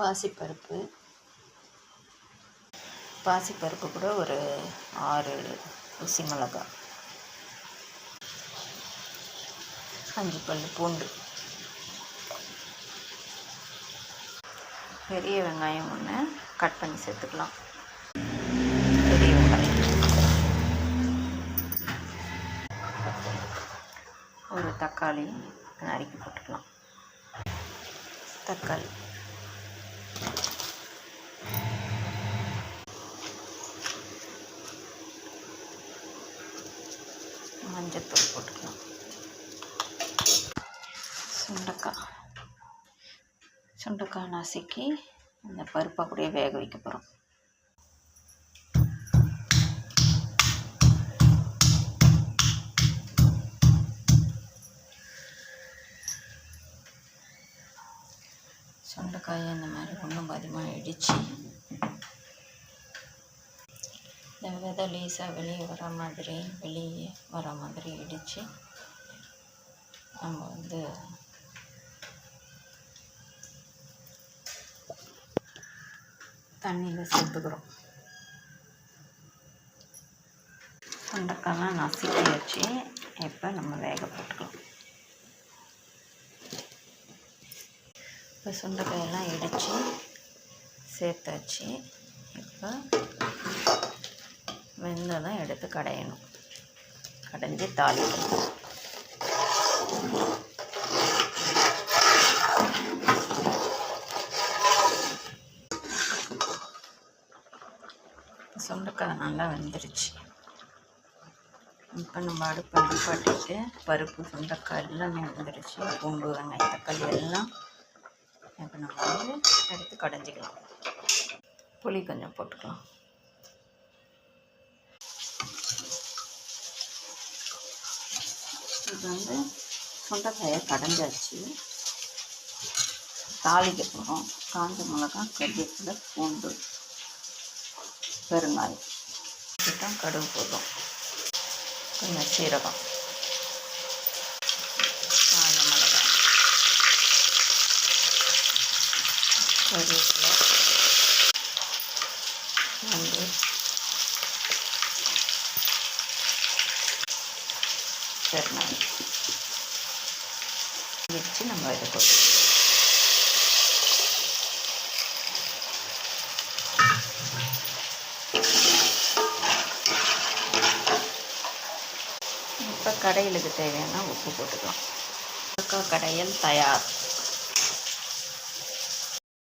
பாசிப்பருப்பு. பாசிப்பருப்பு கூட ஒரு ஆறு ஊசி மிளகா. அஞ்சு பல் பூண்டு. பெரிய வெங்காயம் ஒன்று கட் பண்ணி சேர்த்துக்கலாம். பெரிய வெங்காயம். ஒரு தக்காளி நறுக்கி போட்டுக்கலாம். தக்காளி. மஞ்சத்தூள் போட்டுக்கலாம். சுண்டக்காய் சுண்டக்காய் நசுக்கி அந்த பருப்பை அப்படியே வேக வைக்க போகிறோம் சுண்டைக்காயை இந்த மாதிரி ஒன்றும் பாதியமாக இடித்து இந்த விதை லேசாக வெளியே வர மாதிரி வெளியே வர மாதிரி இடித்து நம்ம வந்து தண்ணியில் சேர்த்துக்கிறோம். சுண்டைக்காய்லாம் நசுக்கி வச்சு இப்போ நம்ம வேக போட்டுக்கலாம். இப்போ சுண்டைக்காயெல்லாம் இடித்து சேர்த்தாச்சு. இப்போ வெந்ததும் எடுத்து கடையணும். கடைஞ்சி தாளிக்கணும். சுண்டைக்காய் நல்லா வெந்துருச்சு. இப்போ நம்ம அடுப்பை நிப்பாட்டிட்டு பருப்பு சுண்டக்காய் எல்லாமே வெந்துருச்சு. பூண்டு வெங்காயம் தக்காளி எல்லாம் இப்போ நம்ம வந்து எடுத்து கடைஞ்சிக்கலாம். புளி கொஞ்சம் போட்டுக்கலாம். இது வந்து சுண்டைக்காயை கடைஞ்சாச்சு தாளிக்க போகிறோம். காஞ்ச மிளகா கருவேப்பிலை பூண்டு பெருங்காயம். இதுதான் கடுகு போதும். கொஞ்சம் சீரகம். காஞ்ச மிளகா கருவேப்பிலை. பூண்டு பெருங்காயம் வச்சு நம்ம இதை கொடுக்கணும் இப்போ கடையிலுக்கு தேவையான உப்பு போட்டுக்கலாம். கடையல் தயார்.